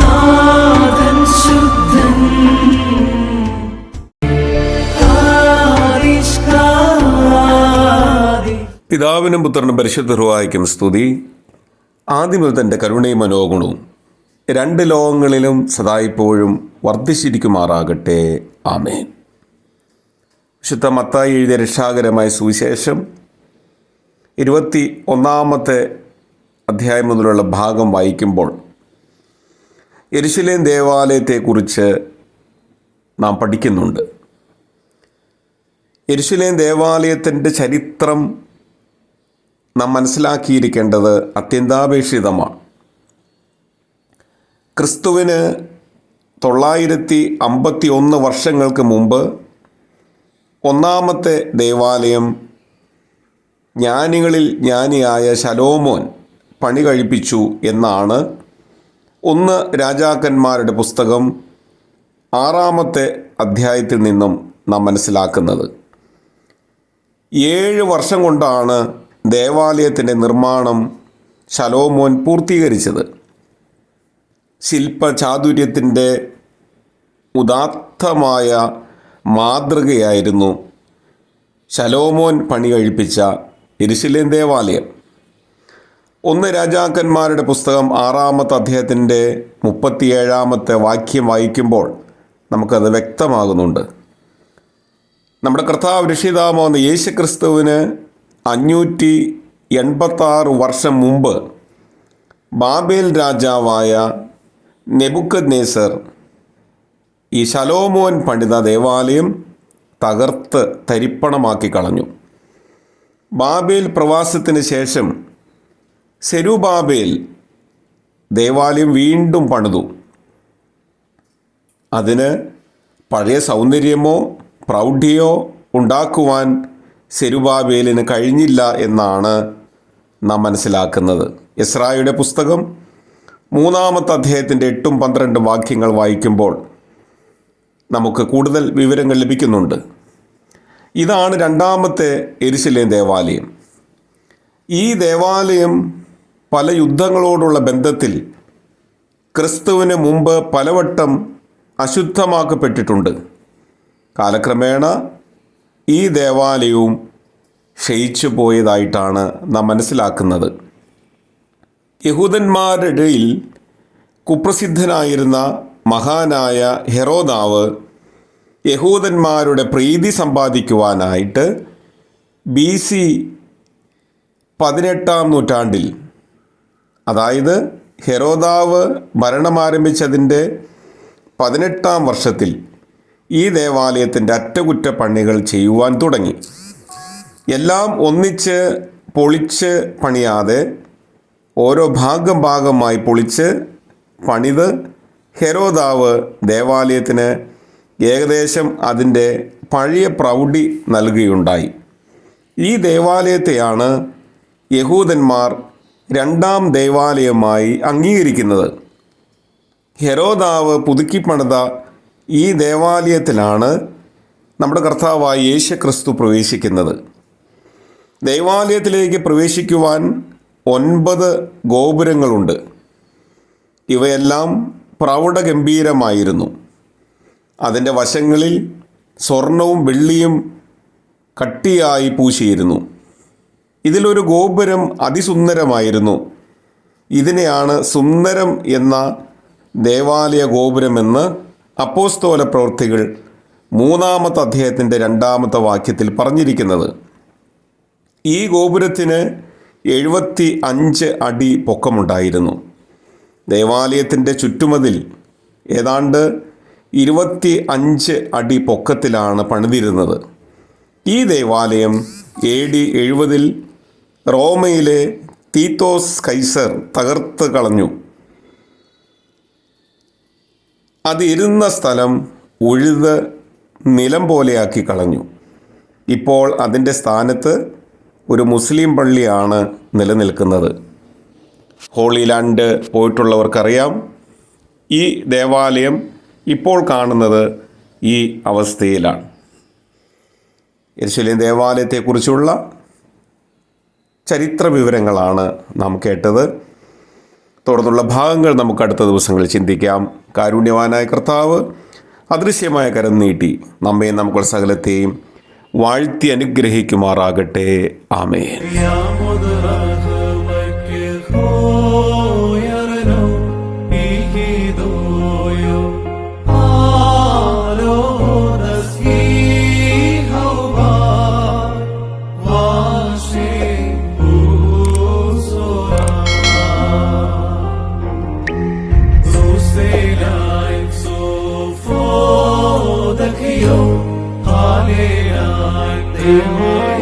Nathan Shuddan, Arishkadi. പിതാവിനും പുത്രനും പരിശുദ്ധ ഹൃവായിക്കും സ്തുതി. ആദ്യം തന്റെ കരുണയും മനോഗുണവും രണ്ട് ലോകങ്ങളിലും സദായിപ്പോഴും വർദ്ധിച്ചിരിക്കുമാറാകട്ടെ. ആമേൻ. വിശുദ്ധ മത്തായി എഴുതിയ രക്ഷാകരമായ സുവിശേഷം ഇരുപത്തി ഒന്നാമത്തെ അധ്യായം മുതലുള്ള ഭാഗം വായിക്കുമ്പോൾ എരിശിലേം ദേവാലയത്തെക്കുറിച്ച് നാം പഠിക്കുന്നുണ്ട്. എരിശിലേം ദേവാലയത്തിന്റെ ചരിത്രം നാം മനസ്സിലാക്കിയിരിക്കേണ്ടത് അത്യന്താപേക്ഷിതമാണ്. ക്രിസ്തുവിന് തൊള്ളായിരത്തി അമ്പത്തി ഒന്ന് വർഷങ്ങൾക്ക് മുമ്പ് ഒന്നാമത്തെ ദേവാലയം ജ്ഞാനികളിൽ ജ്ഞാനിയായ ശലോമോൻ പണി കഴിപ്പിച്ചു എന്നാണ് ഒന്ന് രാജാക്കന്മാരുടെ പുസ്തകം ആറാമത്തെ അധ്യായത്തിൽ നിന്നും നാം മനസ്സിലാക്കുന്നത്. ഏഴ് വർഷം കൊണ്ടാണ് ദേവാലയത്തിന്റെ നിർമ്മാണം ശലോമോൻ പൂർത്തീകരിച്ചത്. ശില്പചാതുര്യത്തിന്റെ ഉദാത്തമായ മാതൃകയായിരുന്നു. ശലോമോൻ പണി കഴിപ്പിച്ച ഇരിശിലേൻ ദേവാലയം. ഒന്ന് രാജാക്കന്മാരുടെ പുസ്തകം ആറാമത്തെ അദ്ദേഹത്തിന്റെ മുപ്പത്തിയേഴാമത്തെ വാക്യം വായിക്കുമ്പോൾ നമുക്കത് വ്യക്തമാകുന്നുണ്ട്. നമ്മുടെ കർത്താവ് രക്ഷിതാമെന്ന യേശു ക്രിസ്തുവിന് അഞ്ഞൂറ്റി എൺപത്താറ് വർഷം മുമ്പ് ബാബേൽ രാജാവായ നെബുക്കദ് നേസർ ഈ ശലോമോൻ പണിത ദേവാലയം തകർത്ത് തരിപ്പണമാക്കി കളഞ്ഞു. ബാബേൽ പ്രവാസത്തിന് ശേഷം സെരുബാബേൽ ദേവാലയം വീണ്ടും പണിതു. അതിന് പഴയ സൗന്ദര്യമോ പ്രൗഢിയോ ഉണ്ടാക്കുവാൻ സെരുബാബേലിന് കഴിഞ്ഞില്ല എന്നാണ് നാം മനസ്സിലാക്കുന്നത്. ഇസ്രായുടെ പുസ്തകം മൂന്നാമത്തെ അദ്ദേഹത്തിന്റെ എട്ടും പന്ത്രണ്ടും വാക്യങ്ങൾ വായിക്കുമ്പോൾ നമുക്ക് കൂടുതൽ വിവരങ്ങൾ ലഭിക്കുന്നുണ്ട്. ഇതാണ് രണ്ടാമത്തെ എരിശിലേം ദേവാലയം. ഈ ദേവാലയം പല യുദ്ധങ്ങളോടുള്ള ബന്ധത്തിൽ ക്രിസ്തുവിന് മുമ്പ് പലവട്ടം അശുദ്ധമാക്കപ്പെട്ടിട്ടുണ്ട്. കാലക്രമേണ ഈ ദേവാലയവും ക്ഷയിച്ചു പോയതായിട്ടാണ് നാം മനസ്സിലാക്കുന്നത്. യഹൂദന്മാരുടെ ഇടയിൽ കുപ്രസിദ്ധനായിരുന്ന മഹാനായ ഹെറോദാവ് യഹൂദന്മാരുടെ പ്രീതി സമ്പാദിക്കുവാനായിട്ട് ബി സി പതിനെട്ടാം നൂറ്റാണ്ടിൽ അതായത് ഹെറോദാവ് ഭരണമാരംഭിച്ചതിന്റെ പതിനെട്ടാം വർഷത്തിൽ ഈ ദേവാലയത്തിന്റെ അറ്റകുറ്റപ്പണികൾ ചെയ്യുവാൻ തുടങ്ങി. എല്ലാം ഒന്നിച്ച് പൊളിച്ച് പണിയാതെ ഓരോ ഭാഗം ഭാഗമായി പൊളിച്ച് പണിത് ഹെരോദാവ് ദേവാലയത്തിന് ഏകദേശം അതിന്റെ പഴയ പ്രൗഢി നൽകുകയുണ്ടായി. ഈ ദേവാലയത്തെയാണ് യഹൂദന്മാർ രണ്ടാം ദേവാലയമായി അംഗീകരിക്കുന്നത്. ഹെരോദാവ് പുതുക്കിപ്പണിത ഈ ദേവാലയത്തിലാണ് നമ്മുടെ കർത്താവായ യേശു ക്രിസ്തു പ്രവേശിക്കുന്നത്. ദേവാലയത്തിലേക്ക് പ്രവേശിക്കുവാൻ ഒൻപത് ഗോപുരങ്ങളുണ്ട്. ഇവയെല്ലാം പ്രൗഢഗംഭീരമായിരുന്നു. അതിന്റെ വശങ്ങളിൽ സ്വർണവും വെള്ളിയും കട്ടിയായി പൂശിയിരുന്നു. ഇതിലൊരു ഗോപുരം അതിസുന്ദരമായിരുന്നു. ഇതിനെയാണ് സുന്ദരം എന്ന ദേവാലയ ഗോപുരമെന്ന് അപ്പോസ്തോല പ്രവൃത്തികൾ മൂന്നാമത്തെ അദ്ദേഹത്തിന്റെ രണ്ടാമത്തെ വാക്യത്തിൽ പറഞ്ഞിരിക്കുന്നത്. ഈ ഗോപുരത്തിന് എഴുപത്തി അഞ്ച് അടി പൊക്കമുണ്ടായിരുന്നു. ദേവാലയത്തിന്റെ ചുറ്റുമതിൽ ഏതാണ്ട് ഇരുപത്തി അഞ്ച് അടി പൊക്കത്തിലാണ് പണിതിരുന്നത്. ഈ ദേവാലയം എ ഡി എഴുപതിൽ റോമയിലെ തീത്തോസ് കൈസർ തകർത്ത് കളഞ്ഞു. അതിരുന്ന സ്ഥലം ഉഴുത് നിലം പോലെയാക്കി കളഞ്ഞു. ഇപ്പോൾ അതിന്റെ സ്ഥാനത്ത് ഒരു മുസ്ലിം പള്ളിയാണ് നിലനിൽക്കുന്നത്. ഹോളി ലാൻഡ് പോയിട്ടുള്ളവർക്കറിയാം. ഈ ദേവാലയം ഇപ്പോൾ കാണുന്നത് ഈ അവസ്ഥയിലാണ്. യെരുശലേം ദേവാലയത്തെക്കുറിച്ചുള്ള ചരിത്ര വിവരങ്ങളാണ് നാം കേട്ടത്. തുടർന്നുള്ള ഭാഗങ്ങൾ നമുക്ക് അടുത്ത ദിവസങ്ങളിൽ ചിന്തിക്കാം. കാരുണ്യവാനായ കർത്താവ് അദൃശ്യമായ കരം നീട്ടി നമ്മെ നമുക്ക് സകലത്തെയും വാഴ്ത്തി അനുഗ്രഹിക്കുമാറാകട്ടെ. ആമേൻ. Oh.